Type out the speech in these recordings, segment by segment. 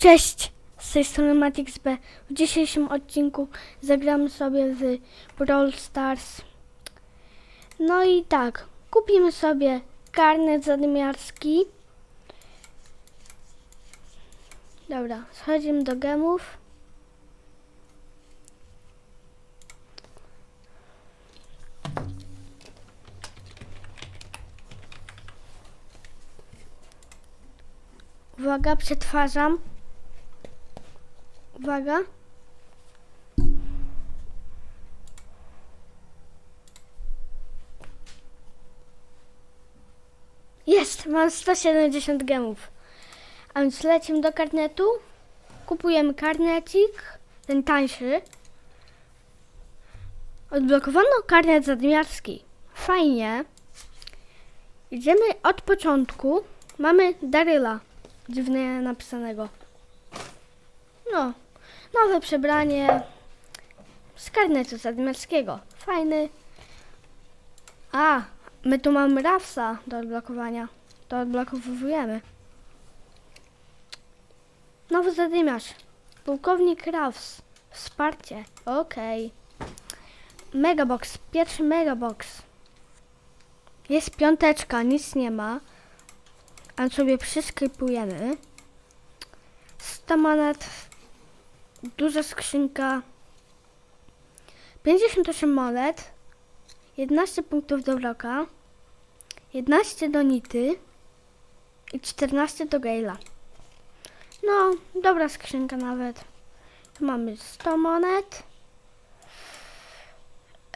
Cześć! Z tej strony B. W dzisiejszym odcinku zagramy sobie z Brawl Stars. No i tak, kupimy sobie karnet zadymiarski. Dobra, schodzimy do gemów. Uwaga, przetwarzam. Uwaga. Jest, mam 170 gemów. A więc lecimy do karnetu. Kupujemy karnecik, ten tańszy. Odblokowano karnet zadmiarski. Fajnie. Idziemy od początku. Mamy Daryla. Dziwnie napisanego. No, nowe przebranie z karnetu zadmiarskiego. Fajny. A, my tu mamy Rafsa do odblokowania. To odblokowujemy. Nowy zadymiarz. Pułkownik Rafs. Wsparcie. Okej. Megabox. Pierwszy megabox. Jest piąteczka, nic nie ma. A sobie przyskrypujemy. 100 monet. Duża skrzynka. 58 monet. 11 punktów do bloka. 11 do Nity. I 14 do Gale'a. No, dobra skrzynka nawet. Tu mamy 100 monet.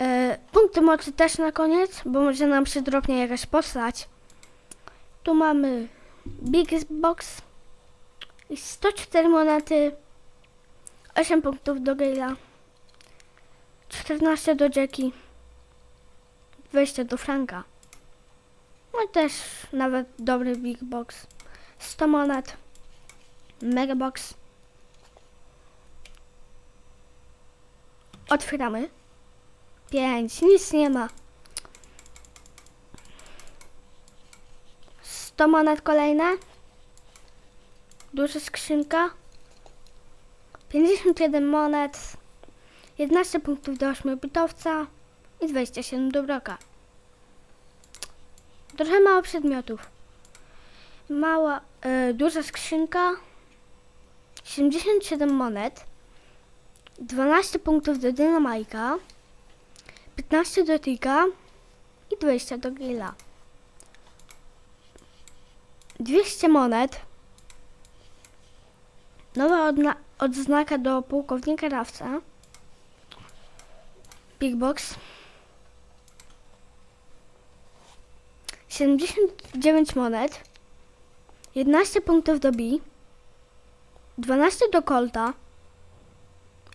E, punkty mocy też na koniec, bo może nam się dropnie jakaś postać. Tu mamy Big Box i 104 monety, 8 punktów do Gale'a, 14 do Jackie, 20 do Franka. No i też nawet dobry Big Box. 100 monet, Mega Box. Otwieramy. 5, nic nie ma. 100 monet kolejne. Duża skrzynka. 51 monet. 11 punktów do 8 bitowca. I 27 do broka. Trochę mało przedmiotów. Mała, e, duża skrzynka. 77 monet. 12 punktów do dynamajka. 15 do tika. I 20 do grilla. 200 monet. Nowa odna- odznaka do pułkownika Rawca. Big Box. 79 monet. 11 punktów do B. 12 do Colta.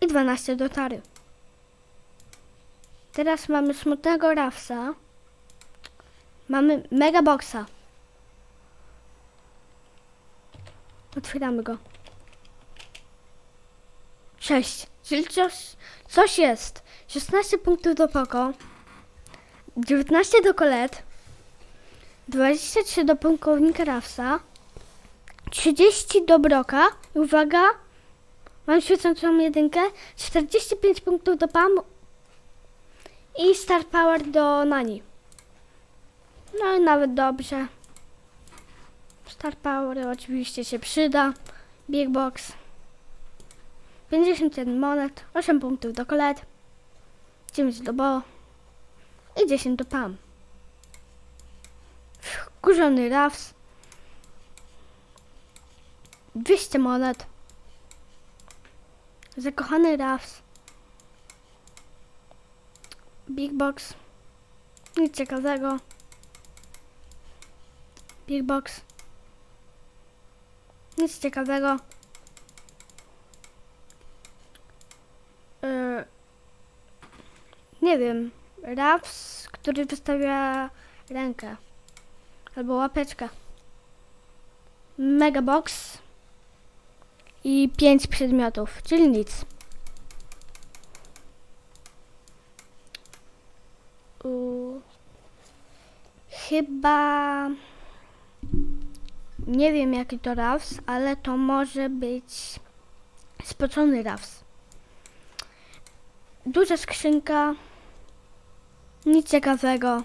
I 12 do Tary. Teraz mamy smutnego Rawsa. Mamy Mega Boxa. Otwieramy go. Sześć. Czyli coś, coś jest. 16 punktów do Poco. 19 do Colette. 23 do pułkownika Rafsa. 30 do Broka. I uwaga. Mam świecącą jedynkę. 45 punktów do Pam. I Star Power do Nani. No i nawet dobrze. Star Power oczywiście się przyda. Big Box. 51 monet, 8 punktów do Colette, 9 do Bo i 10 do Pam. Wkurzony Rafs. 200 monet. Zakochany Rafs. Big Box. Nic ciekawego. Big Box. Nic ciekawego. Yy, nie wiem. Raps, który wystawia rękę. Albo łapeczkę. Megabox. I pięć przedmiotów, czyli nic. Yy, chyba Nie wiem jaki to Ravs, ale to może być spocony Ravs. Duża skrzynka. Nic ciekawego.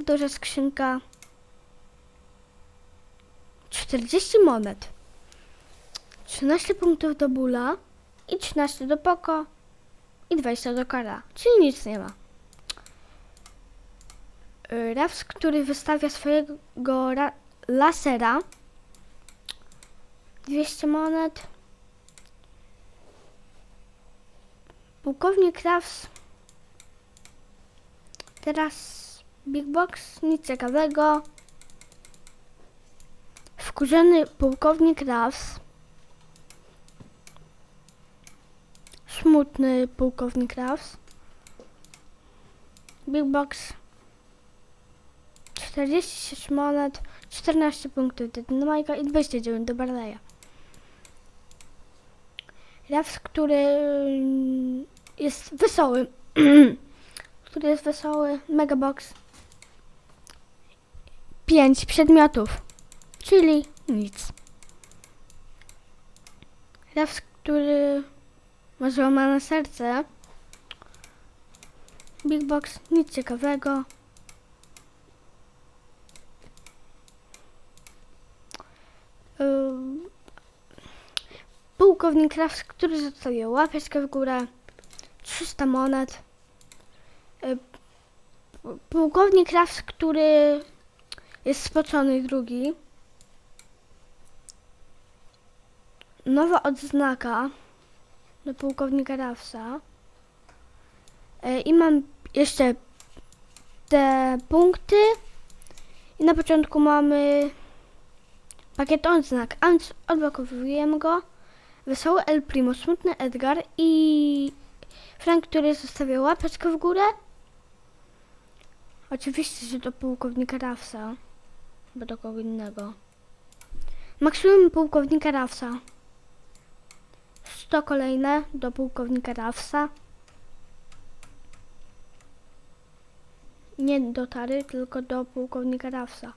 Duża skrzynka. 40 monet. 13 punktów do bóla i 13 do poko i 20 do kara, czyli nic nie ma. Ravs, który wystawia swojego ra- lasera 200 monet. Pułkownik Ravs. Teraz Big Box, nic ciekawego. Wkurzony pułkownik Ravs. Smutny pułkownik Ravs. Big Box 46 monet, 14 punktów do Dynamika i 29 do Barleya. Ravs, który mm, jest wesoły. który jest wesoły. Megabox. 5 przedmiotów. Czyli nic. Ravs, który ma złamane serce. Big Box, nic ciekawego. Ym, Pułkownik Ravs, który zostawił łapeczkę w górę. 300 monet. Pu- Pułkownik Ravs, który jest spocony drugi. Nowa odznaka do pułkownika Ravsa. E, I mam jeszcze te punkty. I na początku mamy pakiet odznak. Odblokowujemy go. Wesoły El Primo, smutny Edgar i Frank, który zostawia łapeczkę w górę. Oczywiście, że do pułkownika Ravsa. Bo do kogo innego. Maksimum pułkownika Ravsa. 100 kolejne do pułkownika Ravsa. Nie do Tary, tylko do pułkownika Ravsa.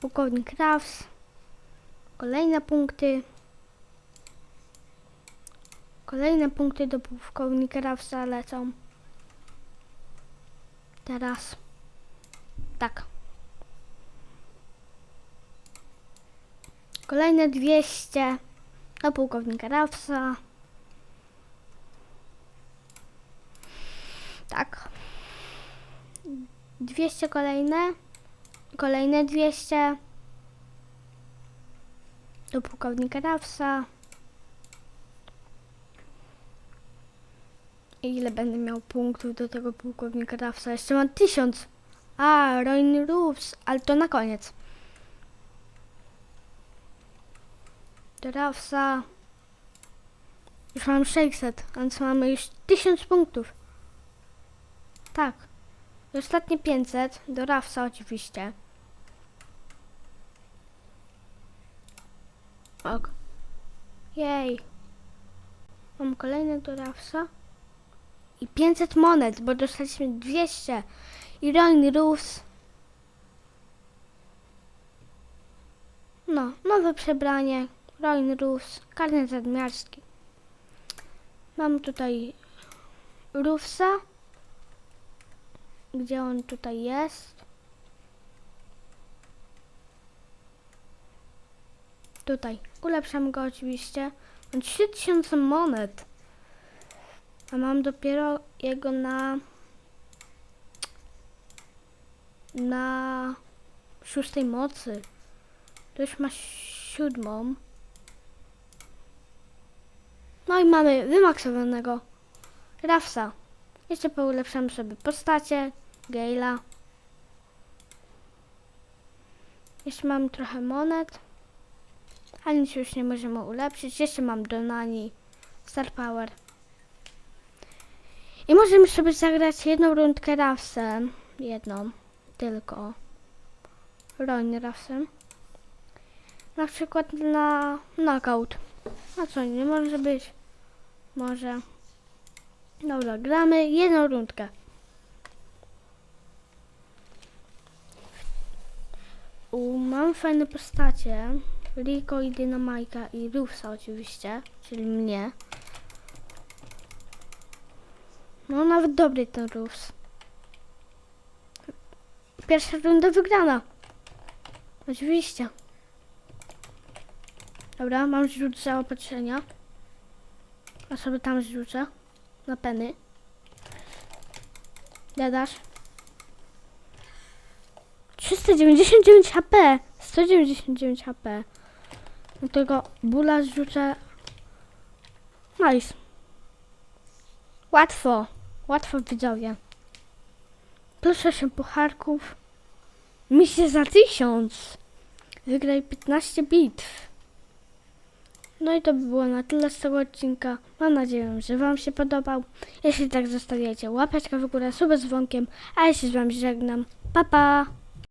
Pułkownik Ravs. Kolejne punkty. Kolejne punkty do pułkownika Ravsa lecą. Teraz. Tak. Kolejne 200 do pułkownika Ravsa. Tak. 200 kolejne. Kolejne 200 do pułkownika Ravsa. Ile będę miał punktów do tego pułkownika Ravsa? Jeszcze mam 1000. A, Roin Roofs, ale to na koniec. Do Ravsa. Już mam 600, a więc mamy już 1000 punktów. Tak. I ostatnie 500 do Ravsa oczywiście. Ok. Jej. Mam kolejne do Ravsa. I 500 monet, bo dostaliśmy 200. I Roin Roofs. No, nowe przebranie. Roin Roofs. Karnet zadmiarski. Mam tutaj Roofsa. Gdzie on tutaj jest? Tutaj. Ulepszam go oczywiście. Mam 3000 monet. A mam dopiero jego na... Na szóstej mocy. To już ma siódmą. No i mamy wymaksowanego Rafsa. Jeszcze poulepszamy sobie postacie, Gale'a. Jeszcze mam trochę monet. Ale nic już nie możemy ulepszyć. Jeszcze mam Donani, Star Power. I możemy sobie zagrać jedną rundkę Rawsem. Jedną. Tylko. Roń Rawsem. Na przykład na knockout. A co, nie może być. Może. Dobra, gramy jedną rundkę. U, mam fajne postacie. Rico i Dynamajka i Rufsa oczywiście, czyli mnie. No nawet dobry ten Rufs. Pierwsza runda wygrana. Oczywiście. Dobra, mam rzut zaopatrzenia. A sobie tam zrzucę. Na peny. Gadasz? 399 HP. 199 HP. Do tego bula zrzucę. Nice. Łatwo. Łatwo widzowie. Plus 8 pucharków. Misję za 1000. Wygraj 15 bitw. No i to by było na tyle z tego odcinka. Mam nadzieję, że Wam się podobał. Jeśli tak, zostawiajcie łapeczkę w górę, suby z dzwonkiem, a się z Wami żegnam. Pa, pa!